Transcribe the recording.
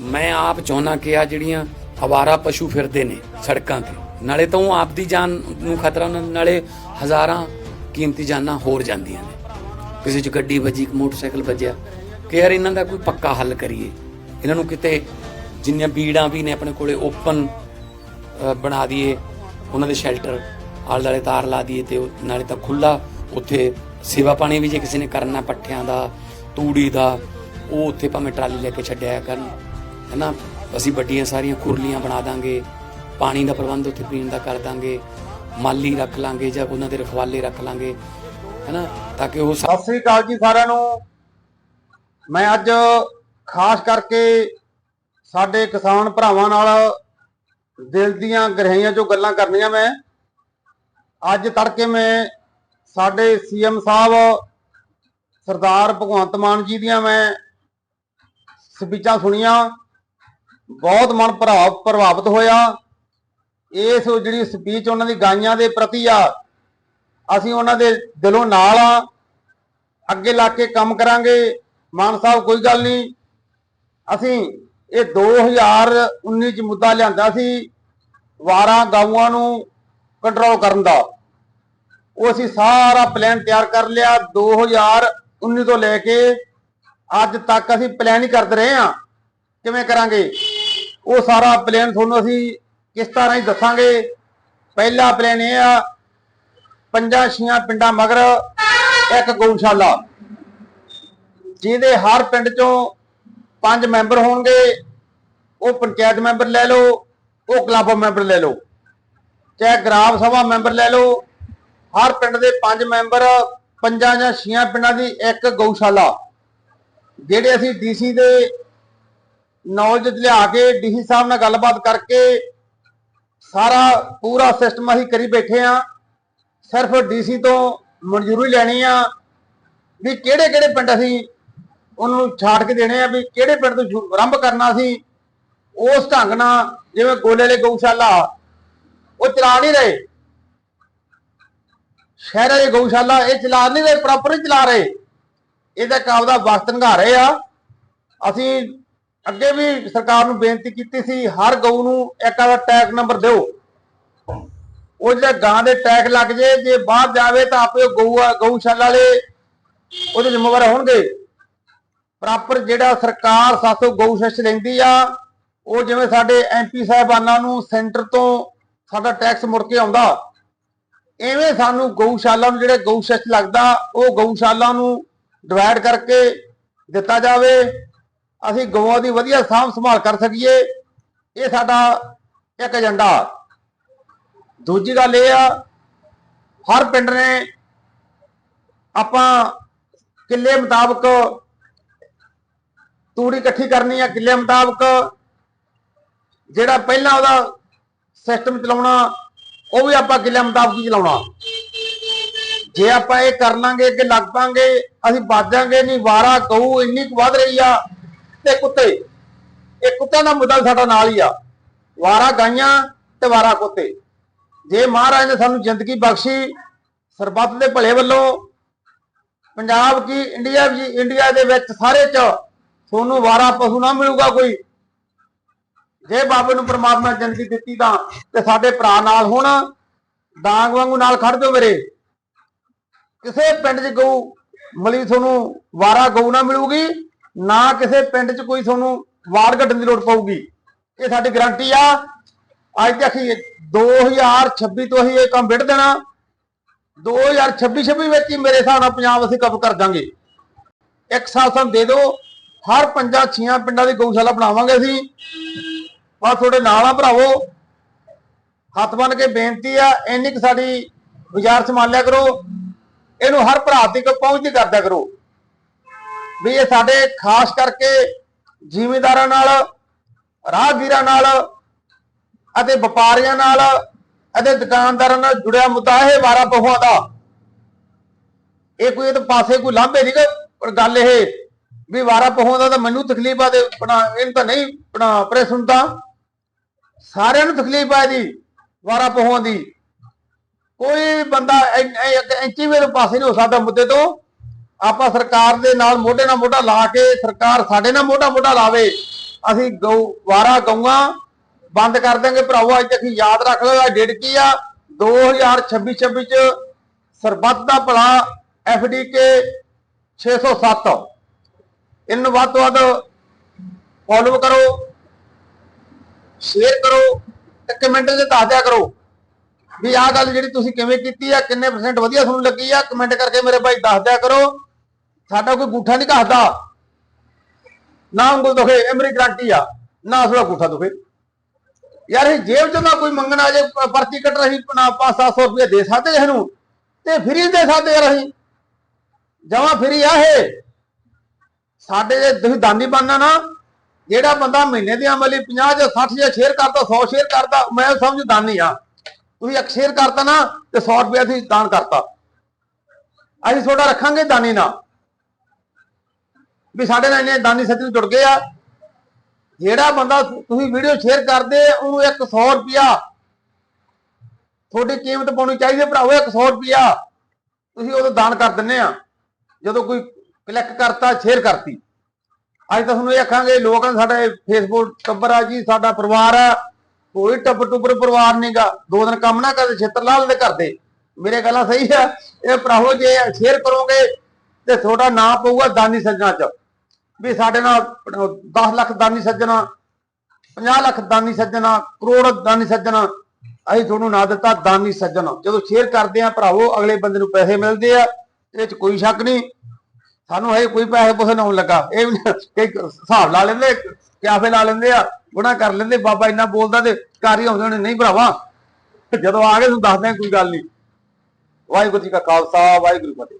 ਮੈਂ ਆਪ ਚਾਹੁੰਦਾ ਕਿ ਆ ਜਿਹੜੀਆਂ ਅਵਾਰਾ ਪਸ਼ੂ ਫਿਰਦੇ ਨੇ ਸੜਕਾਂ ਤੇ, ਨਾਲੇ ਤਾਂ ਉਹ ਆਪ ਦੀ ਜਾਨ ਨੂੰ ਖਤਰਾ ਉਹਨਾਂ ਨਾਲੇ ਹਜ਼ਾਰਾਂ ਕੀਮਤੀ ਜਾਨਾਂ ਹੋਰ ਜਾਂਦੀਆਂ ਨੇ। ਕਿਸੇ 'ਚ ਗੱਡੀ ਵੱਜੀ, ਇੱਕ ਮੋਟਰਸਾਈਕਲ ਵੱਜਿਆ, ਕਿ ਯਾਰ ਇਹਨਾਂ ਦਾ ਕੋਈ ਪੱਕਾ ਹੱਲ ਕਰੀਏ। ਇਹਨਾਂ ਨੂੰ ਕਿਤੇ ਜਿੰਨੀਆਂ ਬੀੜਾਂ ਵੀ ਨੇ ਆਪਣੇ ਕੋਲੇ ਓਪਨ ਬਣਾ ਦਈਏ, ਉਹਨਾਂ ਦੇ ਸ਼ੈਲਟਰ, ਆਲੇ ਦੁਆਲੇ ਤਾਰ ਲਾ ਦਈਏ ਤੇ ਨਾਲੇ ਤਾਂ ਖੁੱਲਾ ਉੱਥੇ ਸੇਵਾ ਪਾਣੀ ਵੀ ਜੇ ਕਿਸੇ ਨੇ ਕਰਨਾ, ਪੱਠਿਆਂ ਦਾ, ਤੂੜੀ ਦਾ, ਉਹ ਉੱਥੇ ਭਾਵੇਂ ਟਰਾਲੀ ਲੈ ਕੇ ਛੱਡਿਆ ਕਰਨ। ਹਨਾ? ਅਸੀਂ ਵੱਡੀਆਂ ਸਾਰੀਆਂ ਖੁਰਲੀਆਂ ਬਣਾ ਦਾਂਗੇ, ਪਾਣੀ ਦਾ ਪ੍ਰਬੰਧ ਉੱਥੇ ਪੀਣ ਦਾ ਕਰ ਦਾਂਗੇ, ਮਾਲੀ ਰੱਖ ਲਾਂਗੇ ਜਾਂ ਉਹਨਾਂ ਦੇ ਰਖਵਾਲੇ ਰੱਖ ਲਾਂਗੇ, ਹਨਾ? ਤਾਂ ਕਿ ਉਹ ਸਤਿ ਸ੍ਰੀ ਅਕਾਲ ਜੀ ਸਾਰਿਆਂ ਨੂੰ। ਮੈਂ ਅੱਜ ਖਾਸ ਕਰਕੇ ਸਾਡੇ ਕਿਸਾਨ ਭਰਾਵਾਂ ਨਾਲ ਦਿਲ ਦੀਆਂ ਗਹਿਰਾਈਆਂ ਚੋਂ ਗੱਲਾਂ ਕਰਨੀਆਂ ਮੈਂ। ਅੱਜ ਤੜਕੇ ਮੈਂ ਸਾਡੇ ਸੀਐਮ ਸਾਹਿਬ ਸਰਦਾਰ ਭਗਵੰਤ ਮਾਨ ਜੀ ਦੀਆਂ ਮੈਂ ਸਪੀਚਾਂ ਸੁਣੀਆਂ। ਬਹੁਤ ਮਨ ਪ੍ਰਭਾਵ ਪ੍ਰਭਾਵਿਤ ਹੋਇਆ। ਇਸ ਜਿਹੜੀ ਸਪੀਚ ਉਹਨਾਂ ਦੀ ਗਾਈਆਂ ਦੇ ਪ੍ਰਤੀ ਆ, ਅਸੀਂ ਉਹਨਾਂ ਦੇ ਦਿਲੋਂ ਨਾਲ ਆ। ਅੱਗੇ ਲਾ ਕੇ ਕੰਮ ਕਰਾਂਗੇ। ਮਾਨ ਸਾਹਿਬ, ਕੋਈ ਗੱਲ ਨਹੀਂ। ਅਸੀਂ ਇਹ 2019 ਚ ਮੁੱਦਾ ਲਿਆਂਦਾ ਸੀ, ਵਾਰਾਂ ਗਾਵਾਂ ਨੂੰ ਕੰਟਰੋਲ ਕਰਨ ਦਾ। ਉਹ ਅਸੀਂ ਸਾਰਾ ਪਲਾਨ ਤਿਆਰ ਕਰ ਲਿਆ 2019 ਤੋਂ ਲੈ ਕੇ ਅੱਜ ਤੱਕ ਅਸੀਂ ਪਲਾਨ ਹੀ ਕਰਦੇ ਰਹੇ ਹਾਂ। ਕਿਵੇਂ ਕਰਾਂਗੇ? ਉਹ ਸਾਰਾ ਪਲਾਨ ਤੁਹਾਨੂੰ ਅਸੀਂ ਕਿਸ ਤਰ੍ਹਾਂ ਹੀ ਦੱਸਾਂਗੇ। ਪਹਿਲਾ ਪਲਾਨ ਇਹ ਆ, ਪੰਜਾਂ ਛੀਆਂ ਪਿੰਡਾਂ ਮਗਰ ਇੱਕ ਗਊਸ਼ਾਲਾ, ਜਿਹਦੇ ਹਰ ਪਿੰਡ ਚੋਂ ਪੰਜ ਮੈਂਬਰ ਹੋਣਗੇ। ਉਹ ਪੰਚਾਇਤ ਮੈਂਬਰ ਲੈ ਲਓ, ਉਹ ਕਲੱਬ ਮੈਂਬਰ ਲੈ ਲਓ, ਚਾਹੇ ਗ੍ਰਾਮ ਸਭਾ ਮੈਂਬਰ ਲੈ ਲਓ। ਹਰ ਪਿੰਡ ਦੇ ਪੰਜ ਮੈਂਬਰ ਪੰਜਾਂ ਜਾਂ ਛੀਆਂ ਪਿੰਡਾਂ ਦੀ ਇੱਕ ਗਊਸ਼ਾਲਾ, ਜਿਹੜੇ ਅਸੀਂ ਡੀਸੀ ਦੇ ਨੌਲੇਜ ਲਿਆ ਕੇ ਡੀਸੀ ਸਾਹਿਬ ਨਾਲ ਗੱਲਬਾਤ ਕਰਕੇ ਸਾਰਾ ਪੂਰਾ ਸਿਸਟਮ ਅਸੀਂ ਕਰੀ ਬੈਠੇ ਆ ਸਿਰਫ ਡੀਸੀ ਤੋਂ ਮਨਜ਼ੂਰੀ ਲੈਣੀ ਆ ਵੀ ਕਿਹੜੇ ਕਿਹੜੇ ਪਿੰਡ ਅਸੀਂ ਉਹਨੂੰ ਨੂੰ ਛਾੜ ਕੇ ਦੇਣੇ ਆ ਵੀ ਕਿਹੜੇ ਪਿੰਡ ਤੋਂ ਆਰੰਭ ਕਰਨਾ ਸੀ। ਉਸ ਢੰਗ ਨਾਲ ਜਿਵੇਂ ਗੋਲੇ ਵਾਲੇ ਗਊਸ਼ਾਲਾ, ਉਹ ਚਲਾ ਨਹੀਂ ਰਹੇ। ਸ਼ਹਿਰਾਂ ਦੇ ਗਊਸ਼ਾਲਾ ਇਹ ਚਲਾ ਨਹੀਂ ਰਹੇ ਪ੍ਰੋਪਰ ਚਲਾ ਰਹੇ। ਇਹਦਾ ਕਾਬ ਦਾ ਵਕਤ ਨਿਘਾ ਰਹੇ ਆ। ਅਸੀਂ ਅੱਗੇ ਵੀ ਸਰਕਾਰ ਨੂੰ ਬੇਨਤੀ ਕੀਤੀ ਸੀ, ਹਰ ਗਊ ਨੂੰ ਇੱਕ ਆਦਾ ਟੈਗ ਨੰਬਰ ਦਿਓ। ਉਹ ਜਿਹੜਾ ਗਾਂ ਦੇ ਟੈਗ ਲੱਗ ਜੇ ਜੇ ਬਾਹਰ ਜਾਵੇ ਤਾਂ ਆਪੇ ਗਊ ਗਊਸ਼ਾਲਾ ਵਾਲੇ ਉਹਦੇ ਜ਼ਿੰਮੇਵਾਰ ਹੋਣਗੇ। ਪ੍ਰਾਪਰ ਜਿਹੜਾ ਸਰਕਾਰ ਸਾਥੋਂ ਗਊ ਸ਼ੈਸ ਲੈਂਦੀ ਆ, ਉਹ ਜਿਵੇਂ ਸਾਡੇ ਐਮਪੀ ਸਾਹਿਬਾਨਾਂ ਨੂੰ ਸੈਂਟਰ ਤੋਂ ਸਾਡਾ ਟੈਕਸ ਮੁੜ ਕੇ ਆਉਂਦਾ, ਐਵੇਂ ਸਾਨੂੰ ਗਊਸ਼ਾਲਾ ਨੂੰ ਜਿਹੜੇ ਗਊ ਲੱਗਦਾ, ਉਹ ਗਊਸ਼ਾਲਾ ਨੂੰ ਡਿਵਾਈਡ ਕਰਕੇ ਦਿੱਤਾ ਜਾਵੇ। ਅਸੀਂ ਗਊਆਂ ਦੀ ਵਧੀਆ ਸਾਂਭ ਸੰਭਾਲ ਕਰ ਸਕੀਏ। ਇਹ ਸਾਡਾ ਇੱਕ ਏਜੰਡਾ। ਦੂਜੀ ਗੱਲ ਇਹ ਆ, ਹਰ ਪਿੰਡ ਨੇ ਆਪਾਂ ਕਿੱਲੇ ਮੁਤਾਬਕ ਤੂੜੀ ਇਕੱਠੀ ਕਰਨੀ ਆ, ਕਿੱਲੇ ਮੁਤਾਬਕ ਜਿਹੜਾ ਪਹਿਲਾਂ ਉਹਦਾ ਸਿਸਟਮ ਚਲਾਉਣਾ, ਉਹ ਵੀ ਆਪਾਂ ਕਿੱਲੇ ਮੁਤਾਬਕ ਹੀ ਚਲਾਉਣਾ। ਜੇ ਆਪਾਂ ਇਹ ਕਰ ਲਾਂਗੇ ਕਿ ਲੱਗ ਪਾਂਗੇ, ਅਸੀਂ ਬਾਜਾਂਗੇ ਨਹੀਂ ਵਾਰਾ, ਗਊ ਇੰਨੀ ਕੁ ਵੱਧ ਰਹੀ ਆ ਤੇ ਕੁੱਤੇ। ਇਹ ਕੁੱਤਿਆਂ ਦਾ ਮੁੱਦਾ ਸਾਡਾ ਨਾਲ ਹੀ ਆ। ਵਾਰਾ ਗਾਈਆਂ ਤੇ ਵਾਰਾ ਕੁੱਤੇ। ਜੇ ਮਹਾਰਾਜ ਨੇ ਸਾਨੂੰ ਜ਼ਿੰਦਗੀ ਬਖਸ਼ੀ, ਸਰਬੱਤ ਦੇ ਭਲੇ ਵੱਲੋਂ, ਪੰਜਾਬ ਕੀ ਇੰਡੀਆ ਵੀ, ਇੰਡੀਆ ਦੇ ਵਿੱਚ ਸਾਰੇ ਚ ਤੁਹਾਨੂੰ ਵਾਰਾ ਪਸ਼ੂ ਨਾ ਮਿਲੂਗਾ ਕੋਈ। ਜੇ ਬਾਬੇ ਨੂੰ ਪ੍ਰਮਾਤਮਾ ਨੇ ਜ਼ਿੰਦਗੀ ਦਿੱਤੀ ਤਾਂ ਤੇ ਸਾਡੇ ਭਰਾ ਨਾਲ ਹੁਣ, ਡਾਂਗ ਵਾਂਗੂ ਨਾਲ ਖੜ ਜਾਓ ਮੇਰੇ। ਕਿਸੇ ਪਿੰਡ 'ਚ ਗਊ, ਮਲੀ ਤੁਹਾਨੂੰ ਵਾਰਾ ਗਊ ਨਾ ਮਿਲੂਗੀ। ਨਾ ਕਿਸੇ ਪਿੰਡ 'ਚ ਕੋਈ ਤੁਹਾਨੂੰ ਵਾਰ ਕੱਢਣ ਦੀ ਲੋੜ ਪਊਗੀ। ਇਹ ਸਾਡੀ ਗਾਰੰਟੀ ਆ। ਅੱਜ ਤੱਕ ਹੀ 2026 ਤੋਂ ਅਸੀਂ ਇਹ ਕੰਮ ਵਿੜ ਦੇਣਾ। 2026 26 ਵਿੱਚ ਹੀ ਮੇਰੇ ਹਿਸਾਬ ਨਾਲ ਪੰਜਾਬ ਅਸੀਂ ਕਵਰ ਕਰ ਦਾਂਗੇ। ਇੱਕ ਸਾਲ ਸਾਨੂੰ ਦੇ ਦਿਓ। ਹਰ ਪੰਜਾਂ ਛੀਆਂ ਪਿੰਡਾਂ ਦੀ ਗਊਸ਼ਾਲਾ ਬਣਾਵਾਂਗੇ ਅਸੀਂ। ਬਸ ਤੁਹਾਡੇ ਨਾਲ ਆ ਭਰਾਵੋ। ਹੱਥ ਬੰਨ ਕੇ ਬੇਨਤੀ ਆ, ਇੰਨੀ ਕੁ ਸਾਡੀ ਗੁਜ਼ਾਰਿਸ਼ ਮੰਨ ਲਿਆ ਕਰੋ। ਇਹਨੂੰ ਹਰ ਭਰਾ ਤੱਕ ਪਹੁੰਚਦੀ ਕਰਦਿਆ ਕਰੋ। ਵੀ ਇਹ ਸਾਡੇ ਖਾਸ ਕਰਕੇ ਜ਼ਿਮੀਂਦਾਰਾਂ ਨਾਲ, ਰਾਹਗੀਰਾਂ ਨਾਲ ਅਤੇ ਵਪਾਰੀਆਂ ਨਾਲ ਅਤੇ ਦੁਕਾਨਦਾਰਾਂ ਨਾਲ ਜੁੜਿਆ ਮੁੱਦਾ ਇਹ ਵਾਰਾ ਪਹੁਆ ਦਾ। ਇਹ ਕੋਈ ਇਹਦੇ ਪਾਸੇ ਕੋਈ ਲਾਂਭੇ ਨਹੀਂ ਪਰ ਗੱਲ ਇਹ ਵੀ ਵਾਰਾ ਪਹੁਆ ਦਾ ਤਾਂ ਮੈਨੂੰ ਤਕਲੀਫ ਆ ਤੇ ਬਣਾ, ਇਹਨੂੰ ਤਾਂ ਨਹੀਂ ਬਣਾ ਪ੍ਰੈਸ ਹੁੰਦਾ ਸਾਰਿਆਂ ਨੂੰ ਤਕਲੀਫ ਆ ਜੀ ਵਾਰਾ ਪਹੁਆ ਦੀ। ਕੋਈ ਬੰਦਾ ਇੰਚੀ ਵੀ ਇਹਦੇ ਪਾਸੇ ਨਹੀਂ ਹੋ ਸਕਦਾ ਮੁੱਦੇ ਤੋਂ। ਆਪਾਂ ਸਰਕਾਰ ਦੇ ਨਾਲ ਮੋਢੇ ਨਾਲ ਮੋਢਾ ਲਾ ਕੇ ਸਰਕਾਰ ਸਾਡੇ ਨਾਲ ਮੋਢਾ ਮੋਢਾ ਲਾਵੇ, ਅਸੀਂ ਗਊ ਵਾਰਾ ਗਊਆਂ ਬੰਦ ਕਰ ਦਾਂਗੇ ਭਰਾਵੋ, ਅੱਜ ਤੱਕ ਯਾਦ ਰੱਖ ਲਓ ਇਹ ਡੇਟ ਕੀ ਆ? 2026 26 ਚ ਸਰਬੱਤ ਦਾ ਭਲਾ ਐਫਡੀਕੇ 607 ਇਹਨੂੰ ਵੱਧ ਤੋਂ ਵੱਧ ਫੋਲੋ ਕਰੋ ਸ਼ੇਅਰ ਕਰੋ ਤੇ ਕਮੈਂਟ 'ਚ ਦੱਸ ਦਿਆ ਕਰੋ ਵੀ ਆਹ ਗੱਲ ਜਿਹੜੀ ਤੁਸੀਂ ਕਿਵੇਂ ਕੀਤੀ ਆ, ਕਿੰਨੇ ਪਰਸੈਂਟ ਵਧੀਆ ਤੁਹਾਨੂੰ ਲੱਗੀ ਆ? ਕਮੈਂਟ ਕਰਕੇ ਮੇਰੇ ਭਾਈ ਦੱਸ ਦਿਆ ਕਰੋ। ਸਾਡਾ ਕੋਈ ਗੂਠਾ ਨਹੀਂ ਘਸਦਾ। ਨਾ ਉਂਗਲ ਦੁਖੇ, ਇਹ ਮੇਰੀ ਗਰੰਟੀ ਆ। ਨਾ ਅਸਲਾ ਗੂਠਾ ਦੁਖੇ। ਯਾਰ ਇਹ ਜੇਬ ਚੋਂ ਨਾ ਕੋਈ ਮੰਗਣ ਆ ਜੇ ਪ- ਪਰਚੀ ਕੱਟ ਰਹੀ 5-700 ਰੁਪਏ ਦੇ ਸਕਦੇ ਇਹਨੂੰ। ਤੇ ਫਰੀ ਦੇ ਸਕਦੇ ਯਾਰ ਅਸੀਂ। ਜਮਾ ਫਰੀ ਆ ਇਹ। ਸਾਡੇ ਜੇ ਤੁਸੀਂ ਦਾਨੀ ਬਣਨਾ ਨਾ, ਜਿਹੜਾ ਬੰਦਾ ਮਹੀਨੇ ਦੀ ਆਮਦਨੀ 50 ਜਾਂ 60 ਜਾਂ ਸ਼ੇਅਰ ਕਰਦਾ 100 ਸ਼ੇਅਰ ਕਰਦਾ, ਮੈਂ ਸਮਝ ਦਾਨੀ ਆ। ਤੁਸੀਂ ਇੱਕ ਸ਼ੇਅਰ ਕਰਤਾ ਨਾ, ਤੇ 100 ਰੁਪਏ ਤੁਸੀਂ ਦਾਨ ਕਰਤਾ। ਅਸੀਂ ਤੁਹਾਡਾ ਰੱਖਾਂਗੇ ਦਾਨੀ ਨਾਲ। ਵੀ ਸਾਡੇ ਨਾਲ ਇੰਨੇ ਦਾਨੀ ਸੱਜਣ ਜੁੜ ਗਏ ਆ। ਜਿਹੜਾ ਬੰਦਾ ਤੁਸੀਂ ਵੀਡੀਓ ਸ਼ੇਅਰ ਕਰਦੇ, ਉਹਨੂੰ ਇੱਕ 100 ਰੁਪਿਆ ਤੁਹਾਡੀ ਕੀਮਤ ਪਾਉਣੀ ਚਾਹੀਦੀ ਭਰਾਓ ਇੱਕ 100 ਰੁਪਿਆ ਤੁਸੀਂ ਉਦੋਂ ਦਾਨ ਕਰ ਦਿੰਨੇ ਆ। ਜਦੋਂ ਕੋਈ ਕਲਿੱਕ ਕਰਤਾ ਸ਼ੇਅਰ ਕਰਤੀ। ਅੱਜ ਤਾਂ ਤੁਹਾਨੂੰ ਇਹ ਆਖਾਂਗੇ, ਲੋਕਾਂ ਦਾ ਸਾਡਾ ਫੇਸਬੁੱਕ ਟੱਬਰ ਆ ਜੀ, ਸਾਡਾ ਪਰਿਵਾਰ ਆ। ਕੋਈ ਟੱਬਰ ਟੁੱਬਰ ਪਰਿਵਾਰ ਨਹੀਂਗਾ ਦੋ ਦਿਨ ਕੰਮ ਨਾ ਕਰਦੇ, ਛੇਤਰ ਲਾ ਲੈਂਦੇ ਕਰਦੇ ਮੇਰੇ ਗੱਲਾਂ ਸਹੀ ਆ। ਇਹ ਭਰਾਵੋ, ਜੇ ਸ਼ੇਅਰ ਕਰੋਗੇ ਤੇ ਤੁਹਾਡਾ ਨਾਂ ਪਊਗਾ ਦਾਨੀ ਸੱਜਣਾ ਚ। ਵੀ ਸਾਡੇ ਨਾਲ 10 ਲੱਖ ਦਾਨੀ ਸੱਜਣਾ 50 ਲੱਖ ਦਾਨੀ ਸੱਜਣਾ, ਕਰੋੜ ਦਾਨੀ ਸੱਜਣਾ, ਅਸੀਂ ਤੁਹਾਨੂੰ ਨਾ ਦਿੱਤਾ ਦਾਨੀ ਸੱਜਣ। ਜਦੋਂ ਸ਼ੇਅਰ ਕਰਦੇ ਆ ਭਰਾਵੋ, ਅਗਲੇ ਬੰਦੇ ਨੂੰ ਪੈਸੇ ਮਿਲਦੇ ਆ, ਇਹਦੇ ਚ ਕੋਈ ਸ਼ੱਕ ਨਹੀਂ। ਸਾਨੂੰ ਹਜੇ ਕੋਈ ਪੈਸੇ ਪੂਸੇ ਨਾ ਆਉਣ ਲੱਗਾ। ਇਹ ਵੀ ਹਿਸਾਬ ਲਾ ਲੈਂਦੇ, ਕਿਆਫੇ ਲਾ ਲੈਂਦੇ ਆ ਗੁਣਾ ਕਰ ਲੈਂਦੇ। ਬਾਬਾ ਇੰਨਾ ਬੋਲਦਾ ਤੇ ਘਰ ਹੀ ਆਉਂਦੇ ਨੇ ਨਹੀਂ ਭਰਾਵਾ, ਜਦੋਂ ਆ ਗਏ, ਤੁਹਾਨੂੰ ਦੱਸਦੇ ਕੋਈ ਗੱਲ ਨਹੀਂ। ਵਾਹਿਗੁਰੂ ਜੀ ਕਾ ਖਾਲਸਾ, ਵਾਹਿਗੁਰੂ ਫਤਿਹ।